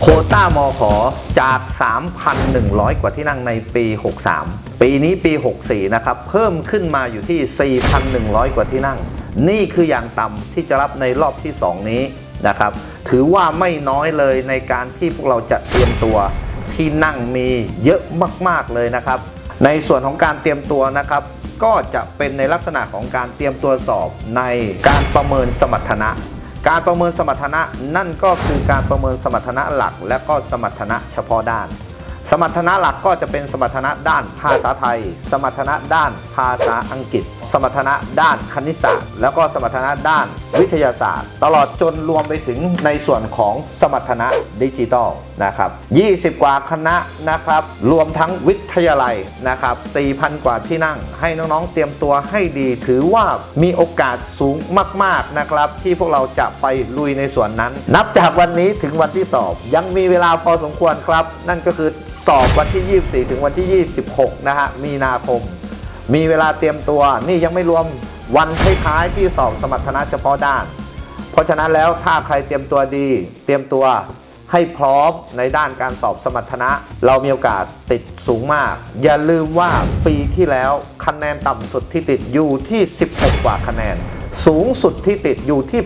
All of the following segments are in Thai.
โคต้ามอขอจาก 3,100 กว่าที่นั่งในปี 63 ปีนี้ปี 64 นะครับ เพิ่มขึ้นมาอยู่ที่ 4,100 กว่าที่นั่ง นี่คืออย่างต่ำที่จะรับในรอบที่ 2 นี้นะครับ ถือว่าไม่น้อยเลยในการที่พวกเราจะเตรียมตัวที่นั่งมีเยอะมาก ๆ เลยนะครับ ในส่วนของการเตรียมตัวนะครับ ก็จะเป็นในลักษณะของการเตรียมตัวสอบในการประเมินสมรรถนะ การประเมินสมรรถนะนั่นก็คือการประเมินสมรรถนะหลัก และก็สมรรถนะเฉพาะด้าน สมรรถนะหลักก็จะเป็นสมรรถนะด้านภาษาไทย สมรรถนะด้านภาษาอังกฤษ สมรรถนะด้านคณิตศาสตร์ แล้วก็สมรรถนะด้านวิทยาศาสตร์ ตลอดจนรวมไปถึงในส่วนของสมรรถนะดิจิตอลนะครับ 20 กว่าคณะนะครับ รวมทั้งวิทยาลัยนะครับ 4,000 กว่าที่นั่ง ให้น้องๆ เตรียมตัวให้ดี ถือว่ามีโอกาสสูงมากๆนะครับ ที่พวกเราจะไปลุยในส่วนนั้น นับจากวันนี้ถึงวันที่สอบ ยังมีเวลาพอสมควรครับ นั่นก็คือสอบวันที่ 24 ถึงวันที่ 26 นะฮะ มีนาคม มีเวลาเตรียมตัว นี่ยังไม่รวมวันท้ายๆที่สอบสมรรถนะเฉพาะด้าน เพราะฉะนั้นแล้วถ้าใครเตรียมตัวดี เตรียมตัวให้พร้อมในด้านการสอบสมรรถนะ เรามีโอกาสติดสูงมาก อย่าลืมว่าปีที่แล้วคะแนนต่ำสุดที่ติดอยู่ที่ 16 กว่าคะแนน สูงสุดที่ติดอยู่ที่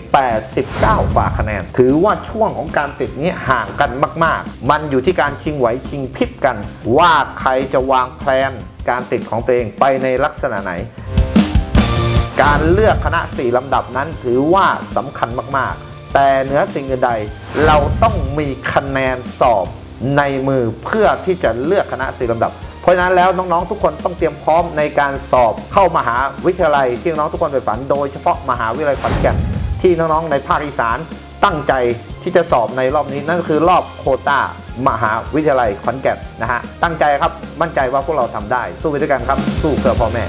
89 กว่าคะแนน ถือว่าช่วงของการติดนี้ห่างกันมาก ๆ มันอยู่ที่การชิงไหวชิงพริบกัน ว่าใครจะวางแผนการติดของตัวเองไปในลักษณะไหน การเลือกคณะ 4 ลำดับนั้นถือว่าสำคัญมาก ๆ แต่เหนือสิ่งอื่นใด เราต้องมีคะแนนสอบในมือเพื่อที่จะเลือกคณะ 4 ลำดับ เพราะฉะนั้นแล้วน้องๆทุกคนต้องเตรียมพร้อมในการสอบเข้ามหาวิทยาลัยที่น้องๆทุกคนใฝ่ฝัน โดยเฉพาะมหาวิทยาลัยขอนแก่นที่น้องๆในภาคอีสานตั้งใจที่จะสอบในรอบนี้นั่นก็คือรอบโคตามหาวิทยาลัยขอนแก่นนะฮะตั้งใจครับมั่นใจว่าพวกเราทำได้ สู้ไปด้วยกันครับ สู้เพื่อพ่อแม่